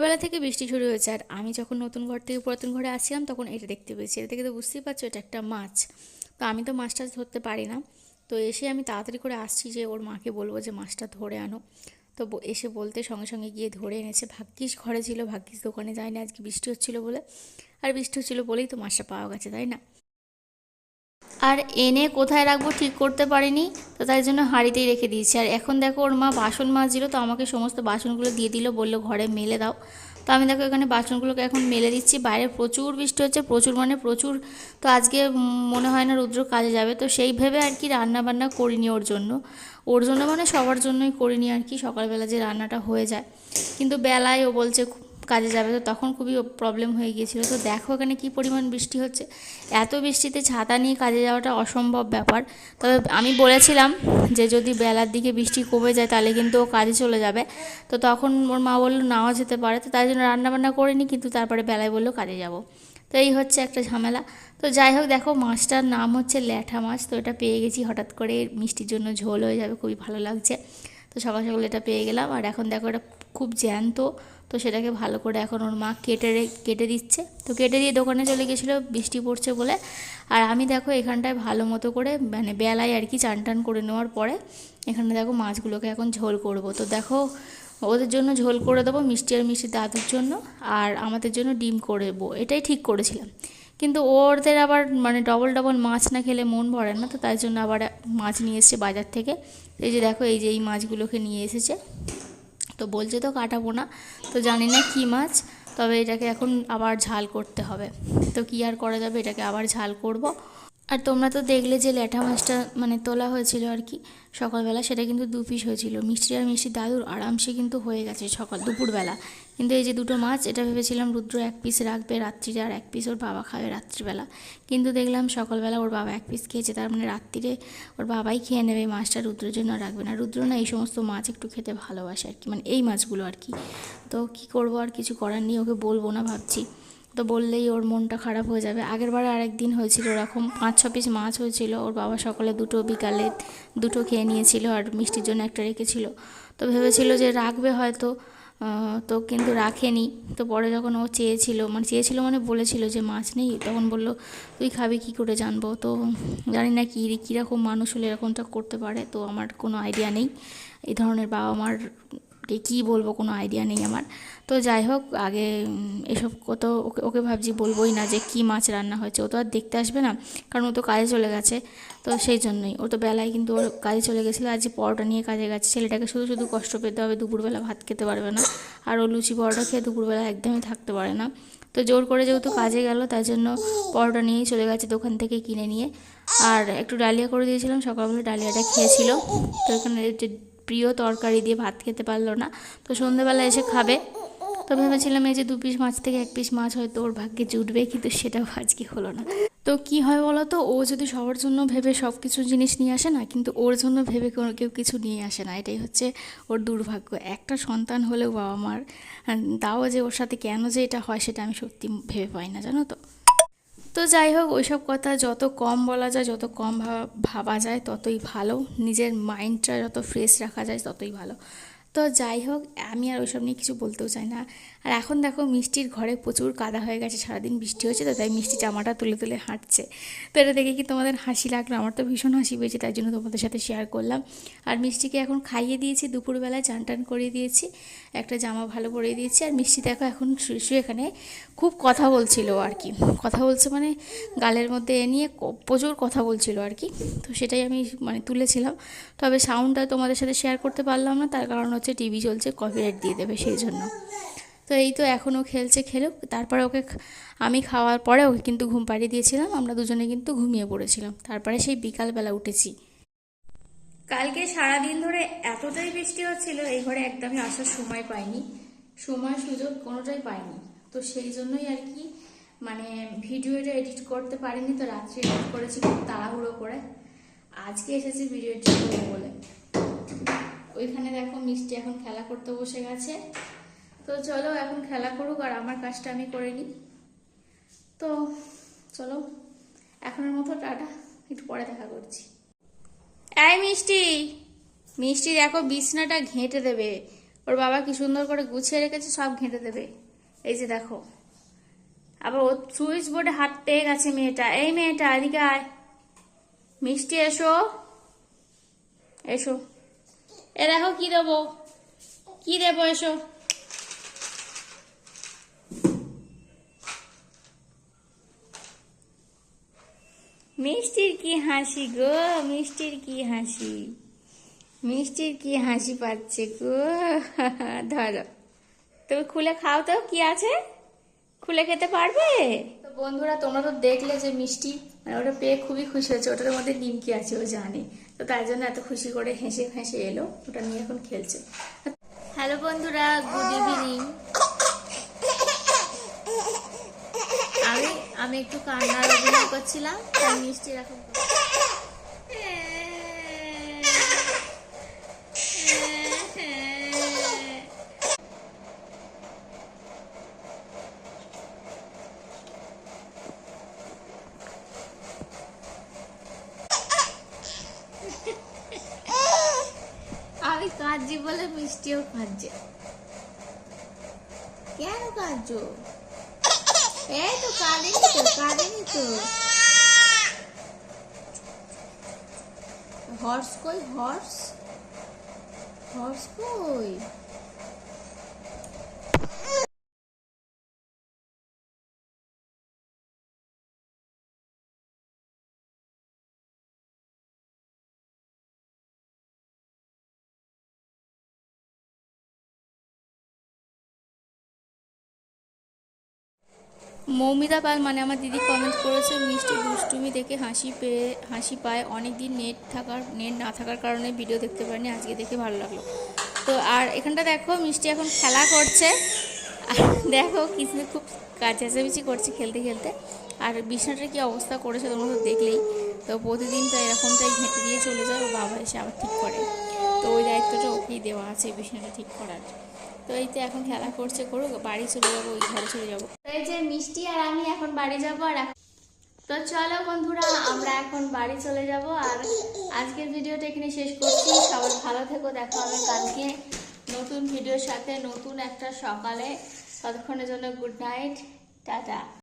ভোরবেলা থেকে বৃষ্টি শুরু হয়েছে, আর আমি যখন নতুন ঘর থেকে পুরাতন ঘরে আসছিলাম, তখন এটা দেখতে পেয়েছি। এটা দেখে তো বুঝতেই পারছ, এটা একটা মাছ। তো আমি তো মাছটা ধরতে পারি না। তো এসে আমি তাড়াতাড়ি করে আসছি যে, ওর মাকে বলব যে, মাছটা ধরে আনো। তো এসে বলতে সঙ্গে সঙ্গে গিয়ে ধরে এনেছে। ভাগ্যিস ঘরে ছিল, ভাগ্যিস দোকানে যায়নি, আজকে বৃষ্টি হচ্ছিল বলে। আর বৃষ্টি হচ্ছিল বলেই তো মাছটা পাওয়া গেছে, তাই না? আর এনে কোথায় রাখব ঠিক করতে পারিনি, তো তাই জন্য হাঁড়িতেই রেখে দিয়েছি। আর এখন দেখো ওর মা বাসন মাজছিল, তো আমাকে সমস্ত বাসনগুলো দিয়ে দিল, বলল, ঘরে মেলে দাও। তো আমি দেখো এখানে বাসনগুলোকে এখন মেলে দিচ্ছি। বাইরে প্রচুর বৃষ্টি হচ্ছে, প্রচুর মানে প্রচুর, তো আজকে মনে হয় না রুদ্র কাজে যাবে। তো সেই ভেবে আর কি রান্না বান্না করিনি ওর জন্য। ওর জন্য মানে সবার জন্যই করিনি আর কি, সকালবেলা যে রান্নাটা হয়ে যায়। কিন্তু বেলায় ও বলছে কাজে যাবে, তো তখন খুবই প্রবলেম হয়ে গিয়েছিল। তো দেখো এখানে কি পরিমাণ বৃষ্টি হচ্ছে। এত বৃষ্টিতে ছাতা নিয়ে কাজে যাওয়াটা অসম্ভব ব্যাপার। তবে আমি বলেছিলাম যে যদি বেলার দিকে বৃষ্টি কমে যায়, তাহলে কিন্তু ও কাজে চলে যাবে। তো তখন ওর মা বলল, নাও যেতে পারে। তো তাই জন্য রান্নাবান্না করিনি, কিন্তু তারপরে বেলায় বলল, কাজে যাব। তো এই হচ্ছে একটা ঝামেলা। তো যাই হোক, দেখো মাছটার নাম হচ্ছে ল্যাঠা মাছ। তো এটা পেয়ে গেছি হঠাৎ করে। মিষ্টির জন্য ঝোল হয়ে যাবে, খুবই ভালো লাগছে। তো সকাল সকাল এটা পেয়ে গেলাম। আর এখন দেখো এটা খুব জ্যান্ত তো সেটাকে ভালো করে এখন ওর মা কেটে কেটে দিচ্ছে। তো কেটে দিয়ে দোকানে চলে গেছিল বৃষ্টি পড়ছে বলে। আর আমি দেখো এখানটায় ভালো মতো করে মানে বেলায় আর কি চান টান করে নেওয়ার পরে, এখানে দেখো মাছগুলোকে এখন ঝোল করব। তো দেখো ওদের জন্য ঝোল করে দেবো মিষ্টি আর মিষ্টি দাদুর জন্য, আর আমাদের জন্য ডিম করে দেবো এটাই ঠিক করেছিলাম। কিন্তু ওদের আবার মানে ডবল ডবল মাছ না খেলে মন ভরে না, তো তাই জন্য আবার মাছ নিয়ে এসেছে বাজার থেকে। এই যে দেখো, এই যে এই মাছগুলোকে নিয়ে এসেছে। তো বলছে তো কাটাবো না। তো জানি না কী মাছ, তবে এটাকে এখন আবার ঝাল করতে হবে। তো কী আর করা যাবে? এটাকে আবার ঝাল করব। আর তোমরা তো দেখলে যে ল্যাঠা মাছটা মানে তোলা হয়েছিল আর কি সকালবেলা, সেটা কিন্তু দু পিস হয়েছিল। মিষ্টি আর মিষ্টি দাদুর আরামসে কিন্তু হয়ে গেছে সকাল, দুপুরবেলা। কিন্তু এই যে দুটো মাছ, এটা ভেবেছিলাম রুদ্র এক পিস রাখবে রাত্রিরে আর এক পিস ওর বাবা খাবে রাত্রিবেলা। কিন্তু দেখলাম সকালবেলা ওর বাবা এক পিস খেয়েছে, তার মানে রাত্রিরে ওর বাবাই খেয়ে নেবে মাছটা, রুদ্রের জন্য রাখবে না। রুদ্র না এই সমস্ত মাছ একটু খেতে ভালোবাসে আর কি মানে এই মাছগুলো আর কি। তো কি করব আর কিছু করার নেই, ওকে বলব না ভাবছি। তো বললেই ওর মনটা খারাপ হয়ে যাবে। আগের বারে আরেক দিন হয়েছিল ওরকম পাঁচ, ছ পিস মাছ হয়েছিল। ওর বাবা সকালে দুটো বিকালে দুটো খেয়ে নিয়েছিল আর মিষ্টির জন্য একটা রেখেছিল। তো ভেবেছিল যে রাখবে হয়তো তো কিন্তু রাখেনি। তো পরে যখন ও চেয়েছিল মানে চেয়েছিল মানে বলেছিল যে মাছ নেই, তখন বলল, তুই খাবি কি করে জানব? তো জানি না কী, কীরকম মানুষ হলে এরকমটা করতে পারে, তো আমার কোনো আইডিয়া নেই। এই ধরনের বাবা মার কে কী বলব কোনো আইডিয়া নেই আমার। তো যাই হোক, আগে এসব কত ওকে ওকে ভাবছি বলবোই না যে কী মাছ রান্না হয়েছে। ও তো আর দেখতে আসবে না, কারণ ও তো কাজে চলে গেছে। তো সেই জন্যই ও তো বেলায় কিন্তু ওর কাজে চলে গেছিল। আজ পরোটা নিয়ে কাজে গেছে, ছেলেটাকে শুধু শুধু কষ্ট পেতে হবে, দুপুরবেলা ভাত খেতে পারবে না। আর ও লুচি পরোটা খেয়ে দুপুরবেলা একদমই থাকতে পারে না। তো জোর করে যেহেতু কাজে গেল, তাই জন্য পরোটা নিয়েই চলে গেছে দোকান থেকে কিনে নিয়ে। আর একটু ডালিয়া করে দিয়েছিলাম, সকালবেলা ডালিয়াটা খেয়েছিল। তো এখানে প্রিয় তরকারি দিয়ে ভাত খেতে পারল না। তো সন্ধেবেলা এসে খাবে। তো ভেবেছিলাম এই যে দু পিস মাছ থেকে এক পিস মাছ হয়তো ওর ভাগ্যে জুটবে, কিন্তু সেটাও আজকে হলো না। তো কি হয় বলো তো? ও যদি সবার জন্য ভেবে সব কিছু জিনিস নিয়ে আসে না, কিন্তু ওর জন্য ভেবে কোনো কেউ কিছু নিয়ে আসে না। এটাই হচ্ছে ওর দুর্ভাগ্য। একটা সন্তান হলেও বাবা মার, তাও যে ওর সাথে কেন যে এটা হয় সেটা আমি সত্যি ভেবে পাই না, জানো তো? তো যাই হোক, ওইসব কথা যত কম বলা যায়, যত কম ভাবা- ভাবা যায়, ততই ভালো। নিজের মাইন্ডটা যত ফ্রেশ রাখা যায়, ততই ভালো। তো যাই হোক, আমি আর ওইসব নিয়ে কিছু বলতেও চাই না। আর এখন দেখো মিষ্টির ঘরে প্রচুর কাদা হয়ে গেছে, সারাদিন বৃষ্টি হয়েছে তো, তাই মিষ্টি জামাটা তুলে তুলে হাঁটছে। তো এটা দেখে কি তোমাদের হাসি লাগল? আমার তো ভীষণ হাসি পেয়েছে, তাই জন্য তোমাদের সাথে শেয়ার করলাম। আর মিষ্টিকে এখন খাইয়ে দিয়েছি, দুপুরবেলায় চান টান করিয়ে দিয়েছি, একটা জামা ভালো পরিয়ে দিয়েছি। আর মিষ্টি দেখো এখন শুয়ে এখানে খুব কথা বলছিল আর কি। কথা বলছে মানে গালের মধ্যে এ নিয়ে প্রচুর কথা বলছিল আর কি। তো সেটাই আমি মানে তুলেছিলাম। তবে সাউন্ডটা তোমাদের সাথে শেয়ার করতে পারলাম না, তার কারণ হচ্ছে টিভি চলছে কপিরাইট দিয়ে দেবে সেই জন্য। তো এই তো এখনও খেলছে, খেলুক। তারপরে ওকে আমি খাওয়ার পরে ওকে কিন্তু ঘুম পাড়িয়ে দিয়েছিলাম, আমরা দুজনে কিন্তু ঘুমিয়ে পড়েছিলাম। তারপরে সেই বিকালবেলা উঠেছি। কালকে সারা দিন ধরে এতটাই বৃষ্টি হচ্ছিল, এই ঘরে একদমই আসার সময় পাইনি। সময় সুযোগ কোনোটাই পাইনি। তো সেই জন্যই আর কি মানে ভিডিওটা এডিট করতে পারিনি, তো রাত্রে এডিট করেছি খুব তাড়াহুড়ো করে। আজকে এসেছি ভিডিও এডিট করব বলে। ওইখানে দেখো মিষ্টি এখন খেলা করতে বসে গেছে। তো চলো এখন খেলা করুক আর আমার কাজটা আমি করে নিই। তো চলো, এখনের মতো টাটা, একটু পরে দেখা করছি। এই মিষ্টি মিষ্টি দেখো বিছনাটা ঘেঁটে দেবে। ওর বাবা কি সুন্দর করে গুছিয়ে রেখেছে, সব ঘেঁটে দেবে। এই যে দেখো, আবার ও সুইচ বোর্ডে হাত পেয়ে গেছে মেয়েটা। এই মেয়েটা, এদিকে আয়। মিষ্টি, এসো। এসো। এ দেখো কি দেবো? কি দেবো এসো? মিষ্টির কি হাসি গো? মিষ্টির কি হাসি? মিষ্টির কি হাসি পাচ্ছে গো? ধরো। তুমি খুলে খাও তো, কি আছে? খুলে খেতে পারবে? বন্ধুরা, তোমরা তো দেখলে যে মিষ্টি মানে ওটা পেয়ে খুবই খুশি হয়েছে। ওটার মধ্যে নিমকি আছে, ও জানে। তো তাই জন্য এত খুশি করে হেসে হেসে এলো, ওটা নিয়ে এখন খেলছে। হ্যালো বন্ধুরা, গুড ইভিনিং। আমি আমি একটু কান্নার অভিনয় করছিলাম মিষ্টি এরকম আমি বলে মিষ্টিও খাচ্ছে কেন কাঁদছো? এই তো কাঁদেনি তো কাঁদেনি তো। হর্স কই, হর্স? হর্স কই? মৌমিতা পাল মানে আমার দিদি কমেন্ট করেছে, মিষ্টি দুষ্টুমি দেখে হাসি পেয়ে, হাসি পায়। অনেক দিন নেট থাকার নেট না থাকার কারণে ভিডিও দেখতে পারিনি, আজকে দেখে ভালো লাগল। তো আর এখানটা দেখো, মিষ্টি এখন খেলা করছে। দেখো কিছু খুব চেঁচামেচি করছে খেলতে খেলতে। আর বিছানাটার কি অবস্থা করেছে তোমরা তো দেখলেই। তো প্রতিদিন তো এরকমটাই ঘেঁটে দিয়ে চলে যায়, ও বাবা এসে আবার ঠিক করে। তো ওই দায়িত্বটা ওকেই দেওয়া আছে বিছানাটা ঠিক করার। তো এই তো এখন খেলা করছে করুক, বাড়ি চলে যাব, ওই ঘরে চলে যাব। তো এই যে মিষ্টি আর আমি এখন বাড়ি যাব আর তো চলো বন্ধুরা, আমরা এখন বাড়ি চলে যাব আর আজকের ভিডিওটা এখানে শেষ করছি। সবাই ভালো থেকো, দেখো আমি কালকে নতুন ভিডিওর সাথে, নতুন একটা সকালে। ততক্ষণের জন্য গুড নাইট টাটা।